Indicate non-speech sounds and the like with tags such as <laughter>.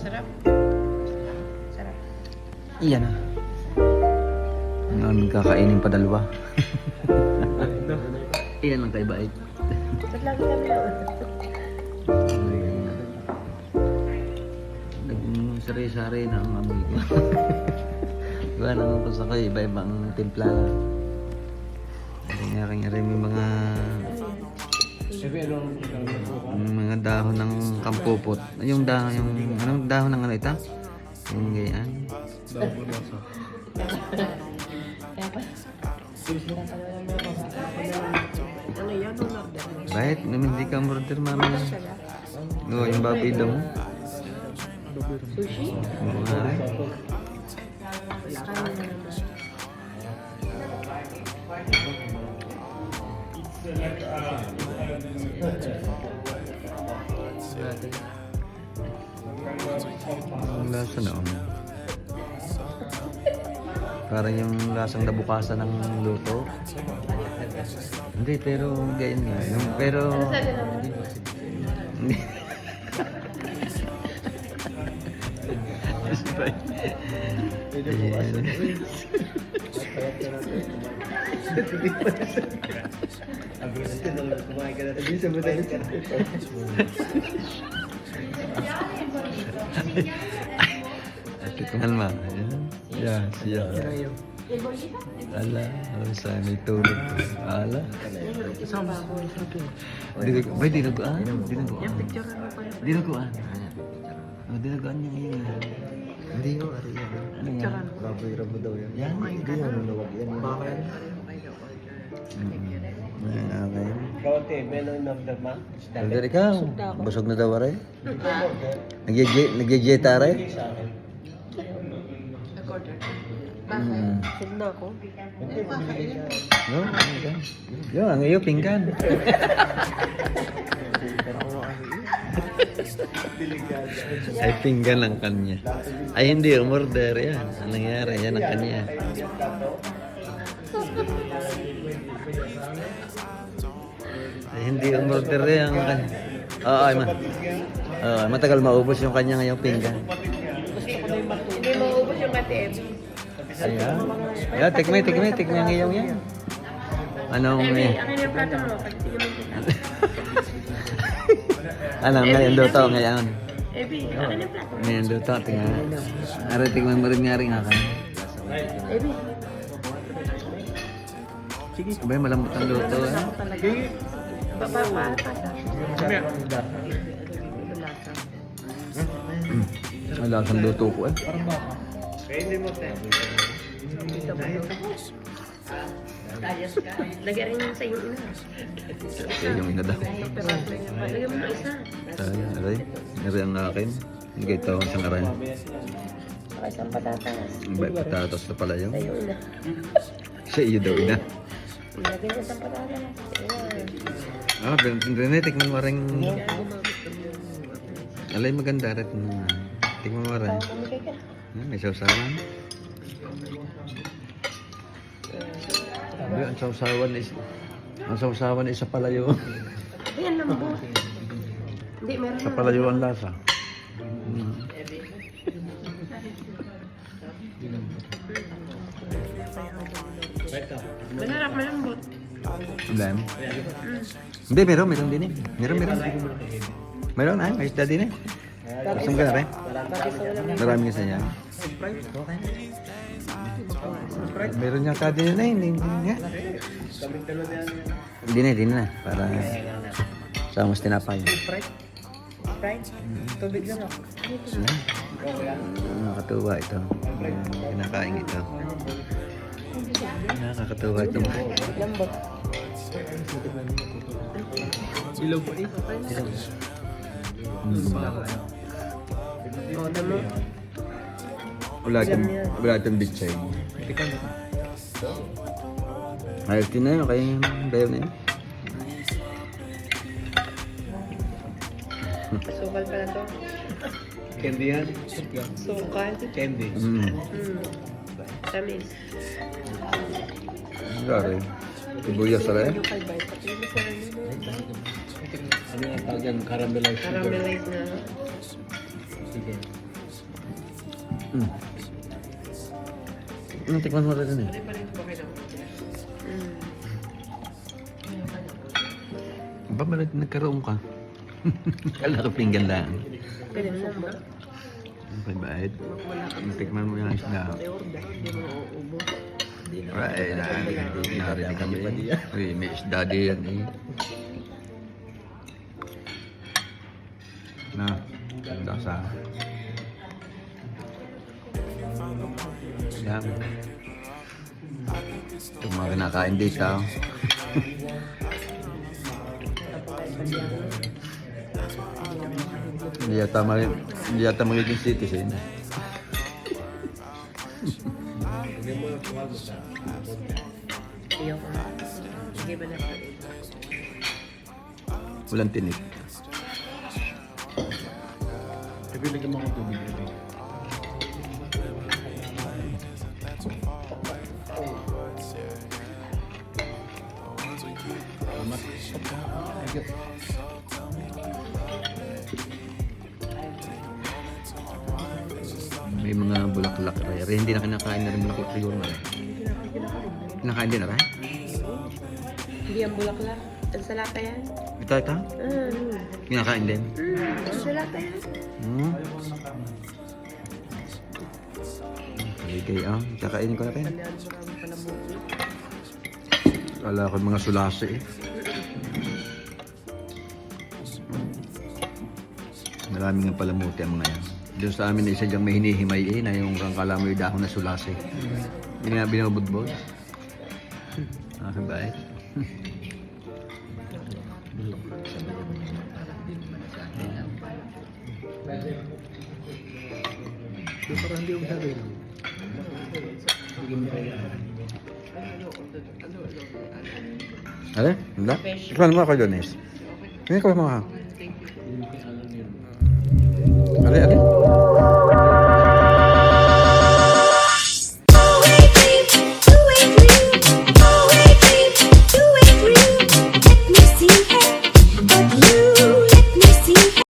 Sarap. Sarap. Iyan na. Ngayon kakainin pa dalawa. <laughs> Iyan lang kay Bait. Ba't lagi kami na? <laughs> Nag-sari-sari na ang amoy ko. <laughs> Iba naman ko sa kayo, iba-ibang timpla. Kanya-kanya rin may mga yung mga dahon ng kampupot. Yung dahon, yung anong dahon ng ano ito? Yung ganyan. Mo? Bakit? Naman hindi ka murder mami. Oo, yung baboy daw. Sushi? Oo nga Ang lasa na oh. Parang yung lasang nabukasan ng luto. Hindi, pero ganyan nga. Yung, pero... <laughs> <laughs> Ano sabi naman? Hindi. Ayan. Tikman mo. Ayan. Yeah, siya. Ala, alam sa may tulog. Ala. Isang baboy. Dinig, bay, dinaguan. Dinaguan. Mo. Dinaguan. Oh, dinaguan ngayon. Hindi ko, ari yan. Ano nga? Baboy ramo daw yan. Yan. Hindi yan, nunawag yan. Bakit? Ayan, okay. Kaunti, melo nagdama. Alder, ikaw. Busog na daw, aray. Nagyeje aray. Recorder. Mm. Sig na ako. No, okay. Yo, ang iyo pinggan. <laughs> Ay, pinggan ang kanya. Ay, hindi, umorder yan. Anong nangyari? Yan ang kanya. Ay, hindi umorder yan ang kanya. Oo, ay, ma. Oo, matagal maubos yung kanya ngayong pinggan. Hindi maubos yung ATM. Ayan. Ayan, tikmay, tikmay, tikmay ang iyong yan. Anong akin yung plato mo. Mo kita. Ano, ngayon luto, ngayon. Ebi, akin yung plato. Ngayon luto, tingnan. Ara, tingnan mo rin nga rin nga kayo. Ebi. Sige. Abay, malambot ang luto. Eh. Talaga. Baba pa. Lasa. Ang lasang luto ko eh. Dayas ka. Lagyan rin sa iyo ina. Kaya yung ina daw. Lagyan mo ng isa. Ay, aray. Aray ang akin. Hindi ito ang isang aray. Saka isang patatas. Ang bay patatas na pala yun. Sa iyo ina. Siya iyo daw ina. Lagyan niya isang patatas. Ah, mo rin. Kaya gumamit ko niya. Alay maganda rin. Tikman mo rin. Kaya kumikay ka. Ah, Sabi, ang sausawan is... Ang sausawan is sa palayo. Ayan lambot. Hindi, meron sa na. palayo ang lasa. Mm. Masarap, malambot. Ulam. Hindi, meron, meron din eh. Meron, meron. Meron ah, may isda din eh. Gusto mo ka na rin? Marami kasi niya. Meron niya ka din na hindi hindi nga. Hindi na, hindi na. Para sa mas tinapay. Tubig lang ako. Nakakatuwa ito. Kinakain ito. Nakakatuwa ito. Lambot. Ilaw pa eh. Mm. O, damo. Wala itong, wala itong bitchay. Ikaw na. Ayos din na yun, kaya yung bayaw na yun. Sukal pala to. Candy yan? Sukal. Candy. Mm. Hmm. Tamis. Gari. Sibuyas na rin. Yun. Ano yung tawag yan? Caramelized sugar. Caramelized na. Sige. Mm. Ano, tikman mo rin eh. Ba, malag nagkaroon ka? <laughs> Kala ko pinggan lang. Pwede mo ba? Ang pagbayad. Tikman mo yung isda. Right, narinig kami. Uy, may isda din yan eh. Na, dasa. Yan. Itong mga kinakain dito. Hindi yata, mag- hindi yata magiging citizen. Walang tinik. Nabili ka mga tubig dito. May mga bulaklak rin. Rin, Hindi na kinakain na rin bulaklak rin. Kinakain din na rin? Hindi ang bulaklak. Ang salata yan. Ito, ito. Mm. Kinakain din. Mm. Ang salata yan. Hmm. Okay, ah. Kakainin ko na rin. Kala ko mga sulasi eh. Maraming nga palamuti ang mga yan. Doon sa amin isa diyang may hinihimay eh, na yung kangkala mo yung dahon na sulasi. Hindi nga binabudbod. Ah, sabay. Yung parang hindi yung sabi. Ano? Wala? Tikman mo ako, Jones. Tingnan ko mo ha. Thank you. Ano, ano?